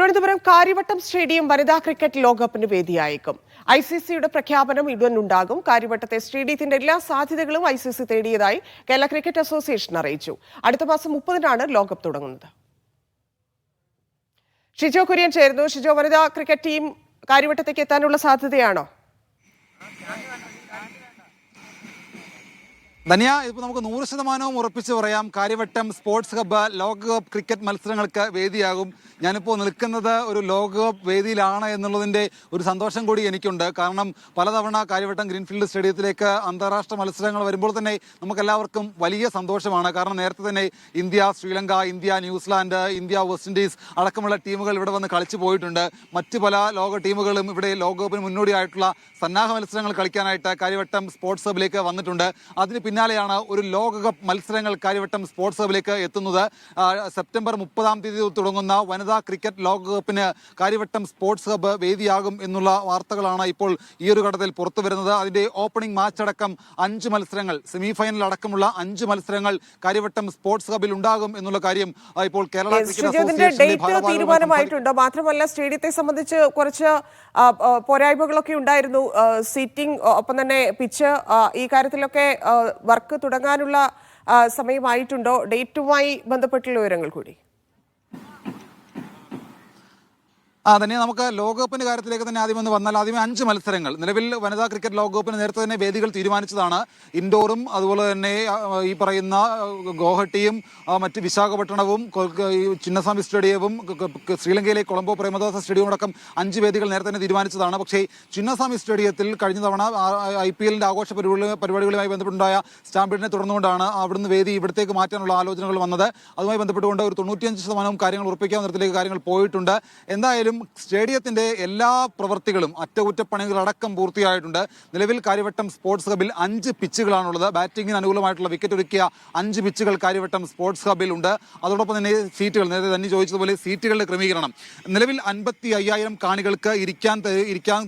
Thiruvananthapuram Karyavattom stadium വനിതാ cricket ലോകകപ്പിന് വേദിയായേക്കും. ഐ സി സിയുടെ പ്രഖ്യാപനം ഉടനുണ്ടാകും കാര്യവട്ടത്തെ സ്റ്റേഡിയത്തിന്റെ എല്ലാ സാധ്യതകളും ഐ സി സി തേടിയതായി കേരള ക്രിക്കറ്റ് അസോസിയേഷൻ അറിയിച്ചു. അടുത്ത മാസം മുപ്പതിനാണ് ലോകകപ്പ് തുടങ്ങുന്നത്. ഷിജോ കുര്യൻ ചേരുന്നു. ഷിജോ വനിതാ ക്രിക്കറ്റ് ടീം കാര്യവട്ടത്തേക്ക് എത്താനുള്ള സാധ്യതയാണോ? ധന്യ ഇപ്പോൾ നമുക്ക് നൂറ് ശതമാനവും ഉറപ്പിച്ച് പറയാം. കാര്യവട്ടം സ്പോർട്സ് ഹബ്ബ് ലോകകപ്പ് ക്രിക്കറ്റ് മത്സരങ്ങൾക്ക് വേദിയാകും. ഞാനിപ്പോൾ നിൽക്കുന്നത് ഒരു ലോകകപ്പ് വേദിയിലാണ് എന്നുള്ളതിന്റെ ഒരു സന്തോഷം കൂടി എനിക്കുണ്ട്. കാരണം പലതവണ കാര്യവട്ടം ഗ്രീൻഫീൽഡ് സ്റ്റേഡിയത്തിലേക്ക് അന്താരാഷ്ട്ര മത്സരങ്ങൾ വരുമ്പോൾ തന്നെ നമുക്കെല്ലാവർക്കും വലിയ സന്തോഷമാണ്. കാരണം നേരത്തെ തന്നെ India Sri Lanka India New Zealand India West Indies അടക്കമുള്ള ടീമുകൾ ഇവിടെ വന്ന് കളിച്ചു പോയിട്ടുണ്ട്. മറ്റ് പല ലോക ടീമുകളും ഇവിടെ ലോകകപ്പിന് മുന്നോടിയായിട്ടുള്ള സന്നാഹ മത്സരങ്ങൾ കളിക്കാനായിട്ട് കാര്യവട്ടം സ്പോർട്സ് ഹബിലേക്ക് വന്നിട്ടുണ്ട്. അതിന് പിന്നാലെയാണ് ഒരു ലോകകപ്പ് മത്സരങ്ങൾ കാര്യവട്ടം സ്പോർട്സ് ഹബിലേക്ക് എത്തുന്നത്. സെപ്റ്റംബർ മുപ്പതാം തീയതി തുടങ്ങുന്ന വനിതാ ക്രിക്കറ്റ് ലോകകപ്പിന് കാര്യവട്ടം സ്പോർട്സ് ഹബ് വേദിയാകും എന്നുള്ള വാർത്തകളാണ് ഇപ്പോൾ ഈ ഒരു ഘട്ടത്തിൽ പുറത്തു വരുന്നത്. അതിന്റെ ഓപ്പണിംഗ് മാച്ച് അടക്കം അഞ്ച് മത്സരങ്ങൾ സെമി ഫൈനൽ അടക്കമുള്ള അഞ്ച് മത്സരങ്ങൾ കാര്യവട്ടം സ്പോർട്സ് ഹബിൽ ഉണ്ടാകും എന്നുള്ള കാര്യം ഇപ്പോൾ കേരള ക്രിക്കറ്റ് തീരുമാനമായിട്ടുണ്ടോ. മാത്രമല്ല സ്റ്റേഡിയത്തെ സംബന്ധിച്ച് കുറച്ച് പോരായ്മകളൊക്കെ ഉണ്ടായിരുന്നു. സീറ്റിംഗ് ഒപ്പം തന്നെ പിച്ച് ഈ കാര്യത്തിലൊക്കെ വർക്ക് തുടങ്ങാനുള്ള സമയമായിട്ടുണ്ടോ? ഡേറ്റുമായി ബന്ധപ്പെട്ടുള്ള വിവരങ്ങൾ കൂടി. ആ തന്നെ നമുക്ക് ലോകകപ്പിന്റെ കാര്യത്തിലേക്ക് തന്നെ ആദ്യം ഒന്ന് വന്നാൽ ആദ്യമേ അഞ്ച് മത്സരങ്ങൾ. നിലവിൽ വനിതാ ക്രിക്കറ്റ് ലോകകപ്പിന് നേരത്തെ തന്നെ വേദികൾ തീരുമാനിച്ചതാണ്. ഇൻഡോറും അതുപോലെ തന്നെ ഈ പറയുന്ന ഗോഹട്ടിയും മറ്റ് വിശാഖപട്ടണവും ചിന്നസ്വാമി സ്റ്റേഡിയവും ശ്രീലങ്കയിലെ കൊളംബോ പ്രേമദാസ സ്റ്റേഡിയവും അടക്കം അഞ്ച് വേദികൾ നേരത്തെ തന്നെ തീരുമാനിച്ചതാണ്. പക്ഷേ ചിന്നസ്വാമി സ്റ്റേഡിയത്തിൽ കഴിഞ്ഞ തവണ ഐ പി എല്ലിന്റെ ആഘോഷ പരിപാടി പരിപാടികളുമായി ബന്ധപ്പെട്ടുണ്ടായ സ്റ്റാമ്പിഡിനെ തുടർന്നുകൊണ്ടാണ് അവിടുന്ന് വേദി ഇവിടത്തേക്ക് മാറ്റാനുള്ള ആലോചനകൾ വന്നത്. അതുമായി ബന്ധപ്പെട്ടുകൊണ്ട് ഒരു തൊണ്ണൂറ്റിയഞ്ച് ശതമാനവും കാര്യങ്ങൾ ഉറപ്പിക്കാൻ തരത്തിലേക്ക് കാര്യങ്ങൾ പോയിട്ടുണ്ട്. എന്തായാലും സ്റ്റേഡിയത്തിന്റെ എല്ലാ പ്രവൃത്തികളും അറ്റകുറ്റപ്പണികളടക്കം പൂർത്തിയായിട്ടുണ്ട്. നിലവിൽ കാര്യവട്ടം സ്പോർട്സ് ഹബിൽ അഞ്ച് പിച്ചുകളാണുള്ളത്. ബാറ്റിംഗിന് അനുകൂലമായിട്ടുള്ള വിക്കറ്റ് ഒരുക്കിയ അഞ്ച് പിച്ചുകൾ കാര്യവട്ടം സ്പോർട്സ് ഹബിൽ ഉണ്ട് അതോടൊപ്പം തന്നെ സീറ്റുകൾ നേരത്തെ തന്നെ ചോദിച്ചതുപോലെ സീറ്റുകളുടെ ക്രമീകരണം. നിലവിൽ അൻപത്തി അയ്യായിരം കാണികൾക്ക് ഇരിക്കാൻ ഇരിക്കാൻ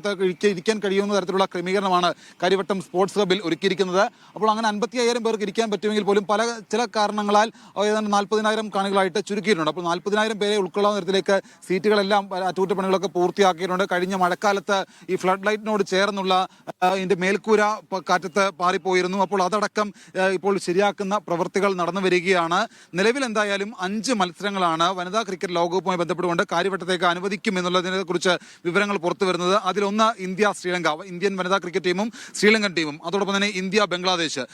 ഇരിക്കാൻ കഴിയുന്ന തരത്തിലുള്ള ക്രമീകരണമാണ് കാര്യവട്ടം സ്പോർട്സ് ഹബിൽ ഒരുക്കിയിരിക്കുന്നത്. അപ്പോൾ അങ്ങനെ അൻപത്തി അയ്യായിരം പേർക്ക് ഇരിക്കാൻ പറ്റുമെങ്കിൽ പോലും പല ചില കാരണങ്ങളാൽ ഏതാണ്ട് നാൽപ്പതിനായിരം കാണികളായിട്ട് ചുരുക്കിയിട്ടുണ്ട്. അപ്പോൾ നാൽപ്പതിനായിരം പേരെ ഉൾക്കൊള്ളാവുന്ന തരത്തിലേക്ക് സീറ്റുകളെല്ലാം അറ്റകുറ്റപ്പണികളൊക്കെ പൂർത്തിയാക്കിയിട്ടുണ്ട്. കഴിഞ്ഞ മഴക്കാലത്ത് ഈ ഫ്ലഡ് ലൈറ്റിനോട് ചേർന്നുള്ള ഇതിന്റെ മേൽക്കൂര കാറ്റത്ത് പാറിപ്പോയിരുന്നു അപ്പോൾ അതടക്കം ഇപ്പോൾ ശരിയാക്കുന്ന പ്രവൃത്തികൾ നടന്നു വരികയാണ്. നിലവിൽ എന്തായാലും അഞ്ച് മത്സരങ്ങളാണ് വനിതാ ക്രിക്കറ്റ് ലോകകപ്പുമായി ബന്ധപ്പെട്ടുകൊണ്ട് കാര്യവട്ടത്തേക്ക് അനുവദിക്കും എന്നുള്ളതിനെ കുറിച്ച് വിവരങ്ങൾ പുറത്തു വരുന്നത്. അതിലൊന്ന് ഇന്ത്യ ശ്രീലങ്ക ഇന്ത്യൻ വനിതാ ക്രിക്കറ്റ് ടീമും ശ്രീലങ്കൻ ടീമും. അതോടൊപ്പം തന്നെ ഇന്ത്യ ബംഗ്ലാദേശ്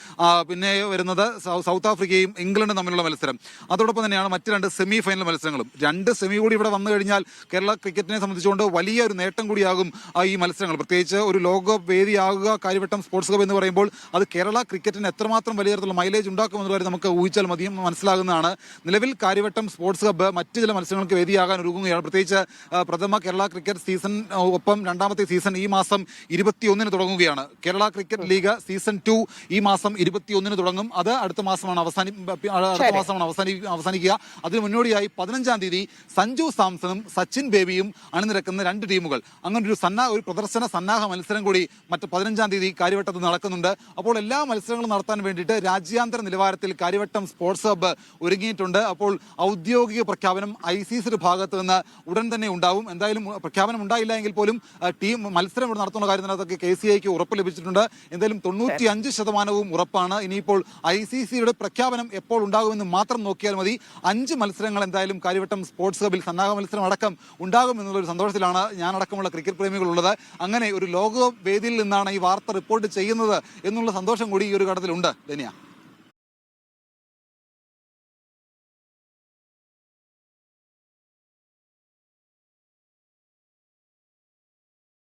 പിന്നെ വരുന്നത് സൗത്ത് ആഫ്രിക്കയും ഇംഗ്ലണ്ടും തമ്മിലുള്ള മത്സരം. അതോടൊപ്പം തന്നെയാണ് മറ്റ് രണ്ട് സെമി ഫൈനൽ മത്സരങ്ങളും. രണ്ട് സെമി കൂടി ഇവിടെ വന്നു കഴിഞ്ഞാൽ കേരള ക്രിക്കറ്റിനെ സംബന്ധിച്ചുകൊണ്ട് വലിയ ഒരു നേട്ടം കൂടിയാകും ഈ മത്സരങ്ങൾ. പ്രത്യേകിച്ച് ഒരു ലോകകപ്പ് വേദിയാകുക കാര്യവട്ടം സ്പോർട്സ് കപ്പ് എന്ന് പറയുമ്പോൾ അത് കേരള ക്രിക്കറ്റിന് എത്രമാത്രം വലിയ തരത്തിലുള്ള മൈലേജ് ഉണ്ടാക്കും എന്നുള്ള കാര്യം നമുക്ക് ഊഹിച്ചാൽ മതിയും മനസ്സിലാകുന്നതാണ്. നിലവിൽ കാര്യവട്ടം സ്പോർട്സ് ക്ലബ്ബ് മറ്റ് ചില മത്സരങ്ങൾക്ക് വേദിയാകാൻ ഒരുങ്ങുകയാണ്. പ്രത്യേകിച്ച് പ്രഥമ കേരള ക്രിക്കറ്റ് സീസൺ ഒപ്പം രണ്ടാമത്തെ സീസൺ ഈ മാസം ഇരുപത്തിയൊന്നിന് തുടങ്ങുകയാണ്. Kerala cricket league season two ഈ മാസം ഇരുപത്തിയൊന്നിന് തുടങ്ങും. അത് അടുത്ത മാസമാണ് അവസാനി അടുത്ത. മാസമാണ് അവസാനി അവസാനിക്കുക. അതിന് മുന്നോടിയായി പതിനഞ്ചാം തീയതി സഞ്ജു സാംസണും സച്ചിൻ ബേബിയും അണിനിരക്കുന്ന രണ്ട് ടീമുകൾ. അങ്ങനെ ഒരു സന്നാ ഒരു പ്രദർശന സന്നാഹ മത്സരം കൂടി മറ്റ് പതിനഞ്ചാം തീയതി കാര്യവട്ടത്ത് നടക്കുന്നുണ്ട്. അപ്പോൾ എല്ലാ മത്സരങ്ങളും നടത്താൻ വേണ്ടിയിട്ട് രാജ്യാന്തര നിലവാരത്തിൽ കാര്യവട്ടം സ്പോർട്സ് ഹബ്ബ് ഒരുങ്ങിയിട്ടുണ്ട്. അപ്പോൾ ഔദ്യോഗിക പ്രഖ്യാപനം ഐ സി സിയുടെ ഭാഗത്ത് നിന്ന് ഉടൻ തന്നെ ഉണ്ടാവും. എന്തായാലും പ്രഖ്യാപനം ഉണ്ടായില്ല എങ്കിൽ പോലും ടീം മത്സരം ഇവിടെ നടത്തുന്ന കാര്യത്തിനകത്തൊക്കെ കെ സി ഐക്ക് ഉറപ്പ് ലഭിച്ചിട്ടുണ്ട്. എന്തായാലും തൊണ്ണൂറ്റി അഞ്ച് ശതമാനവും ഉറപ്പാണ്. ഇനിയിപ്പോൾ ഐ സി സിയുടെ പ്രഖ്യാപനം എപ്പോൾ ഉണ്ടാകുമെന്ന് മാത്രം നോക്കിയാൽ മതി. അഞ്ച് മത്സരങ്ങൾ എന്തായാലും കാര്യവട്ടം സ്പോർട്സ് ഹബിൽ സന്നാഹ മത്സരം അടക്കം ഉണ്ടാകും. എന്നുള്ളൊരു സന്തോഷത്തിലാണ് ഞാനടക്കമുള്ള ക്രിക്കറ്റ് പ്രേമികളുള്ളത്. അങ്ങനെ ഒരു ലോകവേദിയിൽ നിന്നാണ് ഈ വാർത്ത റിപ്പോർട്ട് ചെയ്യുന്നത് എന്നുള്ള സന്തോഷം കൂടി ഈ ഒരു ഘട്ടത്തിലുണ്ട്. ധന്യ.